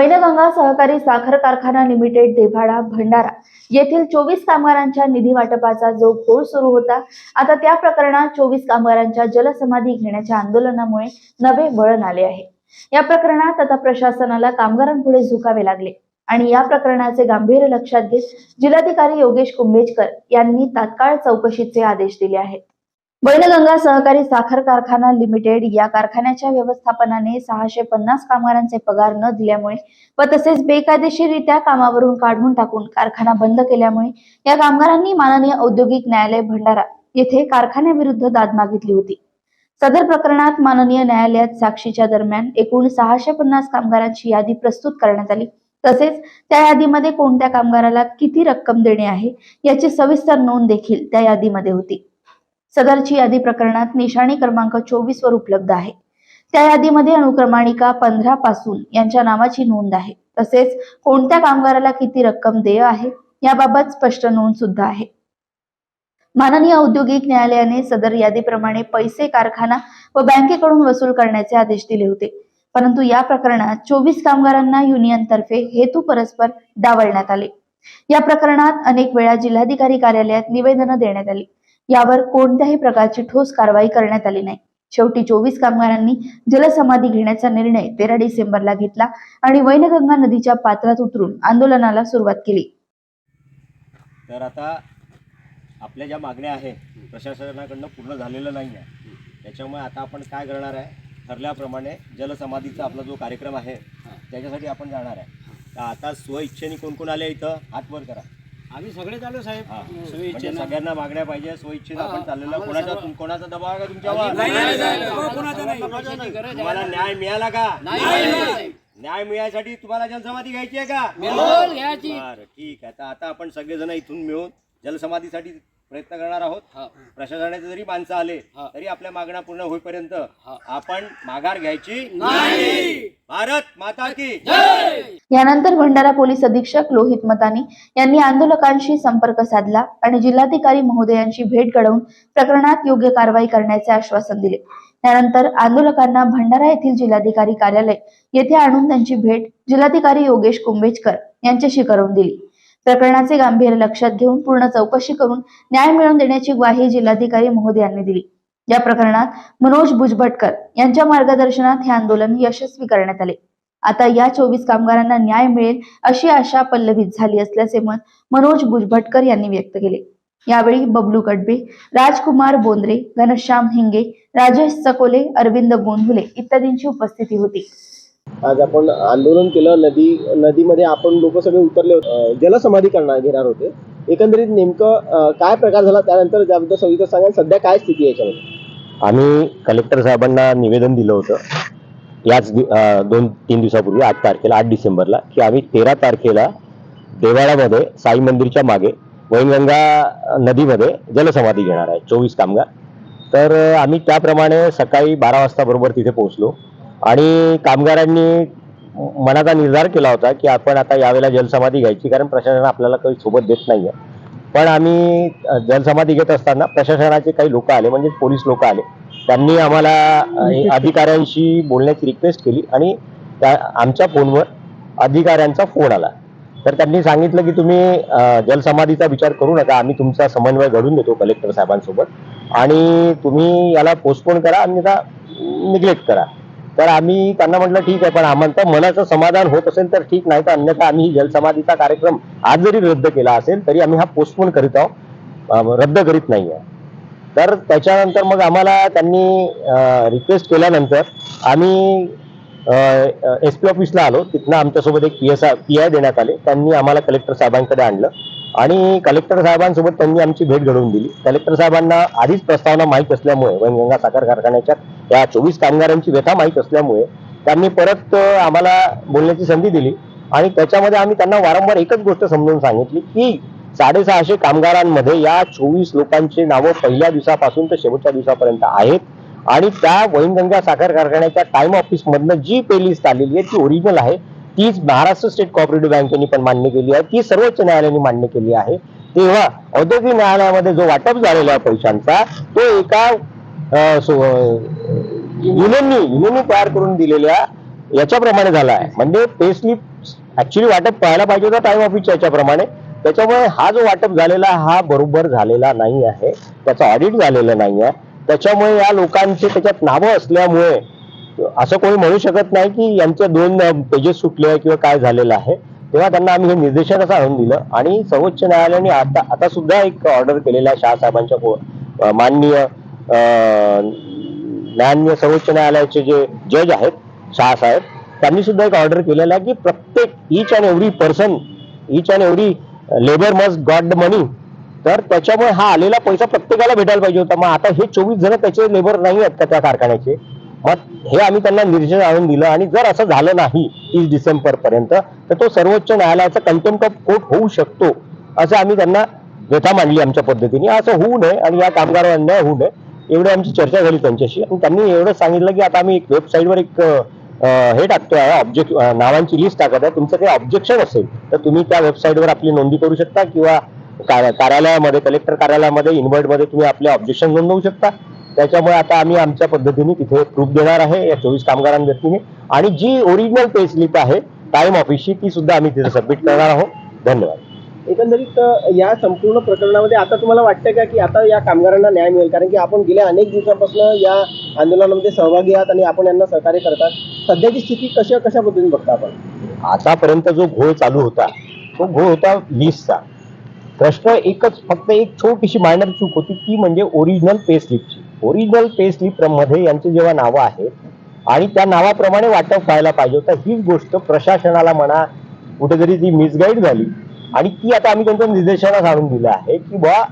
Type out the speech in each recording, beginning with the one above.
वैनगंगा सहकारी साखर कारखाना लिमिटेड देभाडा भंडारा येथील चोवीस कामगारांच्या निधी वाटपाचा जो घोळ सुरू होता आता त्या प्रकरणात चोवीस कामगारांच्या जलसमाधी घेण्याच्या आंदोलनामुळे नवे वळण आले आहे. या प्रकरणात आता प्रशासनाला कामगारांपुढे झुकावे लागले आणि या प्रकरणाचे गांभीर्य लक्षात घेत जिल्हाधिकारी योगेश कुंभेजकर यांनी तात्काळ चौकशीचे आदेश दिले आहेत. वैनगंगा सहकारी साखर कारखाना लिमिटेड या कारखान्याच्या व्यवस्थापनाने सहाशे पन्नास कामगारांचे पगार न दिल्यामुळे व तसेच बेकायदेशीररित्या कामावरून काढून टाकून कारखाना बंद केल्यामुळे या कामगारांनी माननीय औद्योगिक न्यायालय भंडारा येथे कारखान्याविरुद्ध दाद मागितली होती. सदर प्रकरणात माननीय न्यायालयात साक्षीच्या दरम्यान एकूण सहाशे पन्नास कामगारांची यादी प्रस्तुत करण्यात आली. तसेच त्या यादीमध्ये कोणत्या कामगाराला किती रक्कम देणे आहे याची सविस्तर नोंद देखील त्या यादीमध्ये होती. सदरची यादी प्रकरणात निशाणी क्रमांक चोवीस वर उपलब्ध आहे. त्या यादीमध्ये अनुक्रमाणिका पंधरा पासून यांच्या नावाची नोंद आहे. तसेच कोणत्या कामगाराला किती रक्कम देय आहे याबाबत स्पष्ट नोंद सुद्धा आहे. माननीय औद्योगिक न्यायालयाने सदर यादीप्रमाणे पैसे कारखाना व बँकेकडून वसूल करण्याचे आदेश दिले होते. परंतु या प्रकरणात चोवीस कामगारांना युनियनतर्फे हेतू परस्पर डावलण्यात आले. या प्रकरणात अनेक वेळा जिल्हाधिकारी कार्यालयात निवेदनं देण्यात आली. यावर कोणत्याही प्रकारची ठोस कारवाई करण्यात आली नाही. शेवटी चोवीस कामगारांनी जलसमाधी घेण्याचा निर्णय तेरा डिसेंबरला घेतला आणि वैनगंगा नदीच्या पात्रात उतरून आंदोलनाला सुरुवात केली. तर आता आपल्या ज्या मागण्या आहेत प्रशासनाकडनं पूर्ण झालेलं नाही आहे. त्याच्यामुळे आता आपण काय करणार आहे? ठरल्याप्रमाणे जलसमाधीचा आपला जो कार्यक्रम आहे त्याच्यासाठी आपण जाणार आहे. तर आता स्वइच्छेने कोण कोण आले इथं? हातवर करा. आम्ही सगळे चालू साहेब हा. म्हणजे. सगळ्यांना मागण्या पाहिजे स्वइच्छेने आपण चाललेलं कोणाचा तुम- कोणाचा दबाव आहे का तुमच्यावर नाही, नाही, नाही, दबाव कोणाचा नाही. तुम्हाला न्याय मिळाला का नाही. न्याय मिळायसाठी तुम्हाला जलसमाधी घ्यायची आहे का. बरं ठीक आहे तर आता आपण सगळेजण इथून मिळून जलसमाधीसाठी प्रयत्न करणार आहोत. प्रशासनाचे जरी माणसं आले. तरी आपल्या मागण्या पूर्ण होईपर्यंत. आपण माघार घ्यायची नाही. भारत माता की जय. यानंतर भंडारा पोलीस अधीक्षक लोहित मतानी यांनी आंदोलकांशी संपर्क साधला आणि जिल्हाधिकारी महोदयांची भेट घडवून प्रकरणात योग्य कारवाई करण्याचे आश्वासन दिले त्यानंतर आंदोलकांना भंडारा येथील जिल्हाधिकारी कार्यालय येथे आणून त्यांची भेट जिल्हाधिकारी योगेश कुंभेजकर यांच्याशी करून दिली प्रकरणाचे गांभीर्य लक्षात घेऊन पूर्ण चौकशी करून न्याय मिळवून देण्याची ग्वाही जिल्हाधिकारी महोदयांनी दिली. या प्रकरणात मनोज भुजभटकर यांच्या मार्गदर्शनात हे आंदोलन यशस्वी करण्यात आले. आता या चोवीस कामगारांना न्याय मिळेल अशी आशा पल्लवित झाली असल्याचे मत मनोज भुजभटकर यांनी व्यक्त केले. यावेळी बबलू कडबे राजकुमार बोंद्रे घनश्याम हिंगे राजेश चकोले अरविंद गोंधुले इत्यादींची उपस्थिती होती. आज आपण आंदोलन केलं नदी नदीमध्ये आपण लोक सगळे उतरले होते. जलसमाधी करणार घेणार होते. एकंदरीत नेमकं काय प्रकार झाला? त्यानंतर त्याबद्दल सविस्तर सांगा सध्या काय स्थिती आहे याच्यामध्ये? आम्ही कलेक्टर साहेबांना निवेदन दिलं होतं. याच दोन तीन दिवसापूर्वी आठ तारखेला आठ डिसेंबरला की आम्ही तेरा तारखेला देवाळामध्ये साई मंदिरच्या मागे वैनगंगा नदीमध्ये जलसमाधी घेणार आहे. चोवीस कामगार. तर आम्ही त्याप्रमाणे सकाळी बारा वाजता बरोबर तिथे पोहोचलो. आणि कामगारांनी मनाचा निर्धार केला होता की आपण आता यावेळेला जलसमाधी घ्यायची कारण प्रशासन आपल्याला काही सोबत देत नाहीये. पण आम्ही जलसमाधी घेत असताना प्रशासनाचे काही लोक आले म्हणजे पोलीस लोक आले. त्यांनी आम्हाला अधिकाऱ्यांशी बोलण्याची रिक्वेस्ट केली आणि त्या आमच्या फोनवर अधिकाऱ्यांचा फोन आला. तर त्यांनी सांगितलं की तुम्ही जलसमाधीचा विचार करू नका आम्ही तुमचा समन्वय घडून देतो कलेक्टर साहेबांसोबत. आणि तुम्ही याला पोस्टपोन करा आणि निग्लेक्ट करा. तर आम्ही त्यांना म्हटलं ठीक आहे पण आम्हाला मनाचं समाधान होत असेल तर ठीक नाही तर अन्यथा आम्ही जलसमाधीचा कार्यक्रम आज जरी रद्द केला असेल तरी आम्ही हा पोस्टपोन करीत आहोत. रद्द करीत नाही आहे तर त्याच्यानंतर मग आम्हाला त्यांनी रिक्वेस्ट केल्यानंतर आम्ही एस पी ऑफिसला आलो. तिथनं आमच्यासोबत एक P S I P I देण्यात आले. त्यांनी आम्हाला कलेक्टर साहेबांकडे आणलं. आणि कलेक्टर साहेबांसोबत त्यांनी आमची भेट घडवून दिली. कलेक्टर साहेबांना आधीच प्रस्तावना माहीत असल्यामुळे वैनगंगा साखर कारखान्याच्या या चोवीस कामगारांची व्यथा माहीत असल्यामुळे त्यांनी परत आम्हाला बोलण्याची संधी दिली. आणि त्याच्यामध्ये आम्ही त्यांना वारंवार एकच गोष्ट समजून सांगितली की साडेसहाशे कामगारांमध्ये या चोवीस लोकांची नावं पहिल्या दिवसापासून ते शेवटच्या दिवसापर्यंत आहेत. आणि त्या वैनगंगा साखर कारखान्याच्या टाइम ऑफिसमधनं जी पे लिस्ट आलेली आहे ती ओरिजिनल आहे. तीच महाराष्ट्र स्टेट कॉपरेटिव्ह बँकेने पण मान्य केली आहे. ती सर्वोच्च न्यायालयाने मान्य केली आहे. तेव्हा औद्योगिक न्यायालयामध्ये जो वाटप झालेला आहे पैशांचा तो एका युनियननी युनियननी तयार करून दिलेल्या याच्याप्रमाणे झाला आहे. म्हणजे पे स्लिप ऍक्च्युली वाटप पाहायला पाहिजे होता टाइम ऑफिसच्या याच्याप्रमाणे. त्याच्यामुळे हा जो वाटप झालेला हा बरोबर झालेला नाही आहे. त्याचं ऑडिट झालेलं नाही आहे. त्याच्यामुळे या लोकांचे त्याच्यात नावं असल्यामुळे असं कोणी म्हणू शकत नाही की यांचे दोन पेजेस सुटले आहे किंवा काय झालेलं आहे. तेव्हा त्यांना आम्ही हे निर्देशन असं आणून दिलं आणि सर्वोच्च न्यायालयाने आता आता सुद्धा एक ऑर्डर केलेला आहे शहासाहेबांच्या माननीय अं, माननीय सर्वोच्च न्यायालयाचे जे जज आहेत शहासाहेब त्यांनी सुद्धा एक ऑर्डर केलेला आहे की प्रत्येक each and every person each and every labour must got the money तर त्याच्यामुळे हा आलेला पैसा प्रत्येकाला भेटायला पाहिजे होता. मग आता हे चोवीस जण त्याचे लेबर नाही आहेत का त्या कारखान्याचे? मग हे आम्ही त्यांना निर्देशन आणून दिलं आणि जर असं झालं नाही तीस डिसेंबर पर्यंत तर तो सर्वोच्च न्यायालयाचा कंटेम्प्ट ऑफ कोर्ट होऊ शकतो असं आम्ही त्यांना व्यथा मांडली आमच्या पद्धतीने. असं होऊ नये आणि या कामगारांना अन्याय होऊ नये एवढी आमची चर्चा झाली त्यांच्याशी. आणि त्यांनी एवढं सांगितलं की आता आम्ही एक वेबसाईटवर एक हे हे टाकतोय ऑब्जेक्ट नावांची लिस्ट टाकत आहे. तुमचं काही ऑब्जेक्शन असेल तर तुम्ही त्या वेबसाईटवर आपली नोंदी करू शकता किंवा कार्यालयामध्ये कलेक्टर कार्यालयामध्ये इन्व्हर्टमध्ये तुम्ही आपले ऑब्जेक्शन नोंदवू शकता. त्याच्यामुळे आता आम्ही आमच्या पद्धतीने तिथे प्रूफ देणार आहे या चोवीस कामगारांव्यक्तीने आणि जी ओरिजिनल पे स्लिप आहे टाइम ऑफिसची ती सुद्धा आम्ही तिथे सबमिट करणार आहोत. धन्यवाद. एकंदरीत या संपूर्ण प्रकरणामध्ये आता तुम्हाला वाटतं का की आता या कामगारांना न्याय मिळेल? कारण की आपण गेल्या अनेक दिवसांपासून या आंदोलनामध्ये सहभागी आहात आणि आपण यांना सहकार्य करतात. सध्याची स्थिती कशा कशा पद्धतीने बघता आपण? आतापर्यंत जो घोळ चालू होता तो घोळ होता लिस्टचा प्रश्न एकच फक्त एक छोटीशी मायनर चूक होती ती म्हणजे ओरिजिनल पे स्लिपची ओरिजिनल पे स्लिपमध्ये यांची जेव्हा नावं आहेत आणि त्या नावाप्रमाणे वाटप व्हायला पाहिजे होतं हीच गोष्ट प्रशासनाला म्हणा कुठेतरी ती मिसगाईड झाली. आणि ती आता आम्ही त्यांच्या निर्देशनास आणून दिलं आहे की बा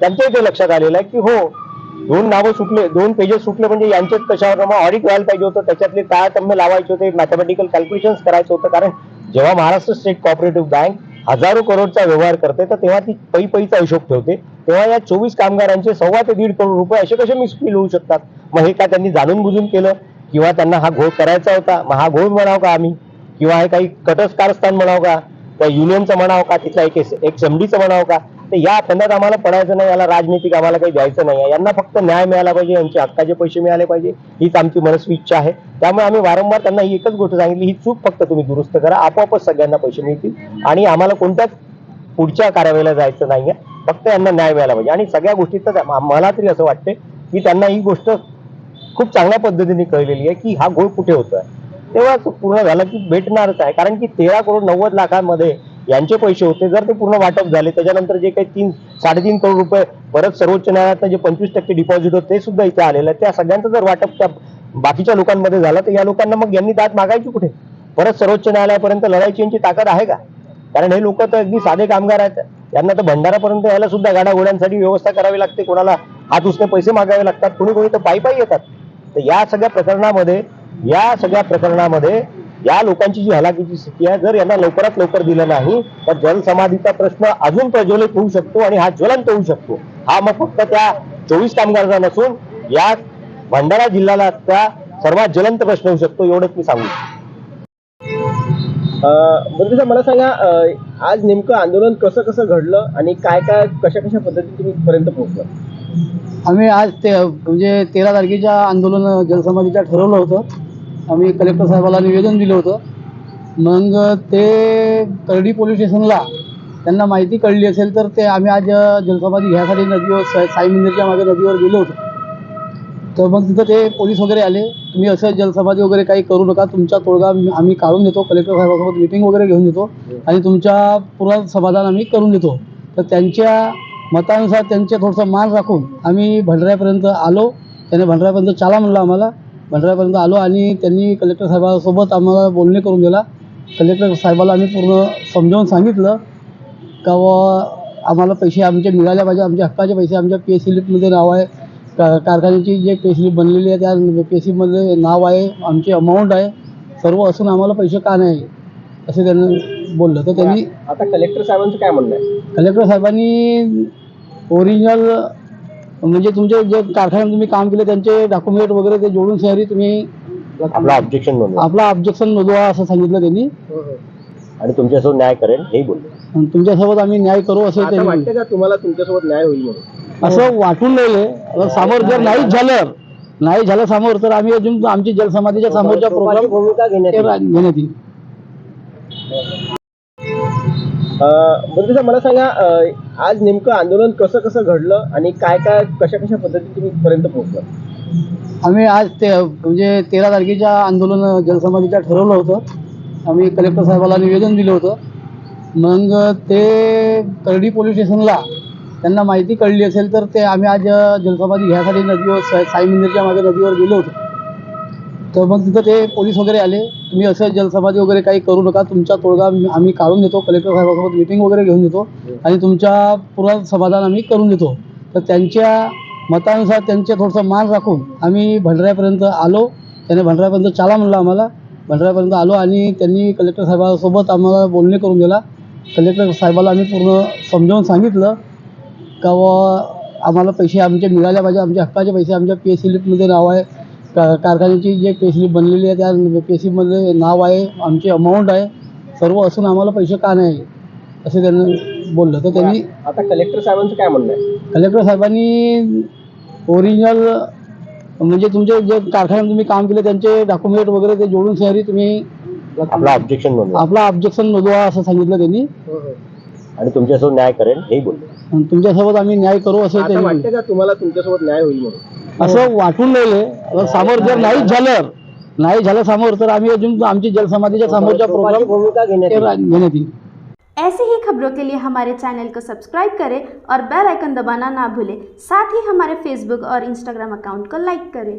त्यांच्या इथे लक्षात आलेलं आहे की हो दोन नावं सुटले दोन पेजेस सुटले म्हणजे यांचेच कशावर मग ऑडिट व्हायला पाहिजे होतं त्याच्यातले तारतम्य लावायचे होते मॅथमॅटिकल कॅल्क्युलेशन्स करायचं होतं कारण जेव्हा महाराष्ट्र स्टेट कॉपरेटिव्ह बँक हजारो करोडचा व्यवहार करते तर तेव्हा ती पै पैचा हिशोब ठेवते. तेव्हा या चोवीस कामगारांचे सव्वा ते दीड करोड रुपये असे कसे मिसफील होऊ शकतात? मग हे का त्यांनी जाणून बुजून केलं? किंवा त्यांना हा घोळ करायचा होता? मग हा घोळ म्हणाव का आम्ही? किंवा हे काही कटस कारस्थान म्हणावं का? त्या युनियनचं म्हणावं का? तिथला एक एक एमडीचं म्हणावं का? तर या फंदात आम्हाला पडायचं नाही याला राजनीतिक आम्हाला काही द्यायचं नाही. यांना फक्त न्याय मिळाला पाहिजे यांचे हक्काचे पैसे मिळाले पाहिजे हीच आमची मनस्वी इच्छा आहे. त्यामुळे आम्ही वारंवार त्यांना ही एकच गोष्ट सांगितली ही चूक फक्त तुम्ही दुरुस्त करा आपोआपच सगळ्यांना पैसे मिळतील. आणि आम्हाला कोणत्याच पुढच्या कारवाईला जायचं नाहीये. फक्त यांना न्याय मिळाला पाहिजे. आणि सगळ्या गोष्टीतच मला तरी असं वाटते की त्यांना ही गोष्ट खूप चांगल्या पद्धतीने कळलेली आहे की हा घोळ कुठे होतोय. तेव्हा पूर्ण झाला की भेटणारच आहे. कारण की तेरा करोड नव्वद लाखांमध्ये यांचे पैसे होते. जर ते पूर्ण वाटप झाले त्याच्यानंतर जे काही तीन साडेतीन करोड रुपये परत सर्वोच्च न्यायालयात जे पंचवीस टक्के डिपॉझिट होते ते सुद्धा इथे आलेलं आहे त्या सगळ्यांचं जर वाटप त्या बाकीच्या लोकांमध्ये झालं तर या लोकांना मग यांनी दाद मागायची कुठे? परत सर्वोच्च न्यायालयापर्यंत लढायची यांची ताकद आहे का? कारण हे लोक तर अगदी साधे कामगार आहेत. यांना तर भंडारापर्यंत यायला सुद्धा गाड्या घोड्यांसाठी व्यवस्था करावी लागते. कोणाला हात उसने पैसे मागावे लागतात. कोणी कोणी तर पायी पायी येतात. तर या सगळ्या प्रकरणामध्ये या सगळ्या प्रकरणामध्ये या लोकांची जी हलाखीची स्थिती आहे जर यांना लवकरात लवकर दिलं नाही तर जलसमाधीचा प्रश्न अजून प्रज्वलित होऊ शकतो आणि हा ज्वलंत होऊ शकतो. हा मग फक्त त्या चोवीस कामगारांचा नसून या भंडारा जिल्ह्याला त्या सर्वात ज्वलंत प्रश्न होऊ शकतो एवढंच मी सांगू. बरं मला सांगा आज नेमकं आंदोलन कसं कसं घडलं आणि काय काय कशा कशा पद्धतीने तुम्ही इथपर्यंत पोहोचला आम्ही आज ते म्हणजे तेरा तारखेच्या आंदोलन जलसमाधीच्या ठरवलं होतं. आम्ही कलेक्टर साहेबाला निवेदन दिलं होतं. मग ते करडी पोलीस स्टेशनला त्यांना माहिती कळली असेल तर ते आम्ही आज जलसमाधी घ्यायसाठी नदीवर साई मंदिरच्या मागे नदीवर गेलो होतो. तर मग तिथं ते पोलीस वगैरे आले. तुम्ही असं जलसमाधी वगैरे काही करू नका. तुमचा तोडगा आम्ही- आम्ही काढून देतो. कलेक्टर साहेबासोबत मिटिंग वगैरे घेऊन देतो. आणि तुमच्या पूर्ण समाधान आम्ही करून देतो. तर त्यांच्या मतानुसार त्यांचे थोडंसं मान राखून आम्ही भंडाऱ्यापर्यंत आलो. त्याने भंडाऱ्यापर्यंत चाला म्हणलं आम्हाला. भंडाऱ्यापर्यंत आलो आणि त्यांनी कलेक्टर साहेबासोबत आम्हाला बोलणे करून दिला. कलेक्टर साहेबाला आम्ही पूर्ण समजावून सांगितलं का आम्हाला पैसे आमचे मिळाले पाहिजे आमच्या हक्काचे पैसे आमच्या पी एस स्लिपमध्ये नाव आहे. का कारखान्याची जे पे स्लिप बनलेली आहे त्या पे स्लिपमध्ये नाव आहे आमची अमाऊंट आहे सर्व असून आम्हाला पैसे का नाही? असे त्यांनी बोललं. तर त्यांनी आता कलेक्टर साहेबांचं काय म्हणणं आहे? कलेक्टर साहेबांनी ओरिजिनल म्हणजे तुमचे जे कारखान्यात तुम्ही काम केले त्यांचे डॉक्युमेंट वगैरे ते जोडून शहरी तुम्ही आपलं ऑब्जेक्शन नोंदवा. आपला ऑब्जेक्शन नोंदवा असं सांगितलं त्यांनी. आणि तुमच्यासोबत न्याय करेल हेही बोलले आणि तुमच्यासोबत आम्ही न्याय करू असं आता त्यांनी वाटतं का तुम्हाला तुमच्यासोबत न्याय होईल म्हणून? असं वाटून राहिले समोर जर नाहीच झालं नाही झालं समोर तर आम्ही अजून आमची जलसमाधीच्या समोरच्या प्रोग्राम भूमिका घेण्यात येईल. घेण्यात येईल. बंधू मला सांगा आज नेमकं आंदोलन कसं कसं घडलं आणि काय काय कशा कशा पद्धतीने तुम्ही पर्यंत पोहोचला आम्ही आज ते म्हणजे तेरा तारखेच्या आंदोलन जलसमाधीच्या ठरवलं होतं. आम्ही कलेक्टर साहेबाला निवेदन दिलं होतं. मग ते करडी पोलीस स्टेशनला त्यांना माहिती कळली असेल तर ते आम्ही आज जलसमाधी घ्यायसाठी नदीवर साई मंदिरच्या मागे नदीवर गेलो होतो. तर मग तिथं ते पोलीस वगैरे आले. तुम्ही असं जलसमाधी वगैरे काही करू नका. तुमचा तोडगा आम्ही- आम्ही काढून देतो. कलेक्टर साहेबासोबत मिटिंग वगैरे घेऊन देतो. आणि तुमच्या पूर्ण समाधान आम्ही करून देतो. तर त्यांच्या मतानुसार त्यांचे थोडंसं मान राखून आम्ही भंडाऱ्यापर्यंत आलो. त्याने भंडाऱ्यापर्यंत चाला म्हणलं आम्हाला. भंडाऱ्यापर्यंत आलो आणि त्यांनी कलेक्टर साहेबासोबत आम्हाला बोलणे करून दिला. कलेक्टर साहेबाला आम्ही पूर्ण समजावून सांगितलं का व आम्हाला पैसे आमचे मिळाले पाहिजे. आमच्या हक्काचे पैसे आमच्या पी एस स्लिपमध्ये नाव आहे. का कारखान्याची जे पे स्लिप बनलेली आहे त्या पे स्लिपमध्ये नाव आहे आमची अमाऊंट आहे सर्व असून आम्हाला पैसे का नाही असे त्यांनी बोललं. तर त्यांनी आता कलेक्टर साहेबांचं काय म्हणणं आहे? कलेक्टर साहेबांनी ओरिजिनल म्हणजे तुमचे जे कारखान्यात तुम्ही काम केले त्यांचे डॉक्युमेंट वगैरे ते जोडून शहरी तुम्ही आपला ऑब्जेक्शन नोंदवा. आपला ऑब्जेक्शन नोंदवा असं सांगितलं त्यांनी. आणि तुमच्यासोबत न्याय करेल बोलले. आणि तुमच्यासोबत आम्ही न्याय करू असं आता त्यांनी वाटतं का तुम्हाला तुमच्यासोबत न्याय होईल म्हणून? असं वाटून राहिले. समोर जर नहीं झालं नाही झालं समोर तर आम्ही अजून आमची जलसमाधीच्या समाधि प्रोग्राम भूमिका घेण्यात येईल. घेण्यात ऐसे ही खबरों के लिए हमारे चैनल को सब्सक्राइब करें और बेल आइकन दबाना ना भूलें। साथ ही हमारे फेसबुक और इंस्टाग्राम अकाउंट को लाइक करें।